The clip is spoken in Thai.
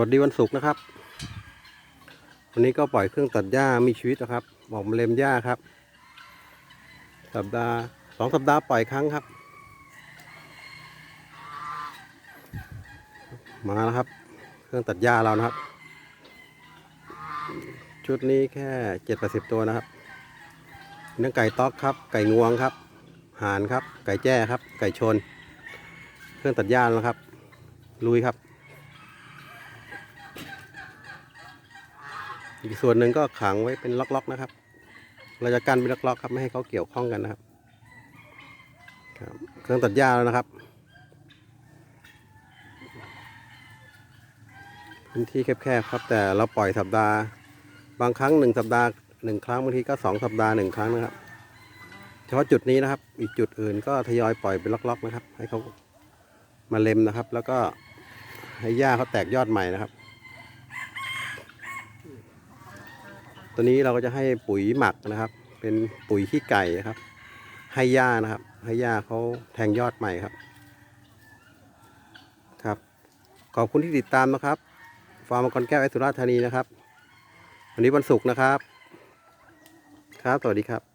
วัสดีวันศุกร์นะครับ วันนี้ก็ปล่อยเครื่องตัดหญ้ามีชีวิตนะครับบอกมาเล็มหญ้าครับ สัปดาห์สองสัปดาห์ปล่อยครั้งครับ มาแล้วครับ เครื่องตัดหญ้าเรานะครับ ชุดนี้แค่เจ็ดแปดสิบตัวนะครับเนื้อไก่ต๊อกครับ ไก่งวงครับห่านครับ ไก่แจ้ครับ ไก่ชน เครื่องตัดหญ้าแล้วครับ ลุยครับ อีกส่วนหนึ่งก็ขังไว้เป็นล็อกๆนะครับ เราจะกันเป็นล็อกๆครับไม่ให้เขาเกี่ยวข้องกันนะครับครับเครื่องตัดหญ้าแล้วนะครับพื้นที่แคบๆครับ แต่เราปล่อยสัปดาห์ บางครั้งหนึ่งสัปดาห์หนึ่งครั้งบางทีก็สองสัปดาห์หนึ่งครั้งนะครับเฉพาะจุดนี้นะครับ อีกจุดอื่นก็ทยอยปล่อยเป็นล็อกๆนะครับ ให้เขามาเล็มนะครับ แล้วก็ให้หญ้าเขาแตกยอดใหม่นะครับ ตัวนี้เราก็จะให้ปุ๋ยหมักนะครับ เป็นปุ๋ยขี้ไก่ครับ ให้หญ้านะครับ ให้หญ้าเขาแทงยอดใหม่ครับ ครับ ขอบคุณที่ติดตามนะครับ ฟาร์มกรแก้วไอสุราธานีนะครับ วันนี้วันศุกร์นะครับ ครับ สวัสดีครับ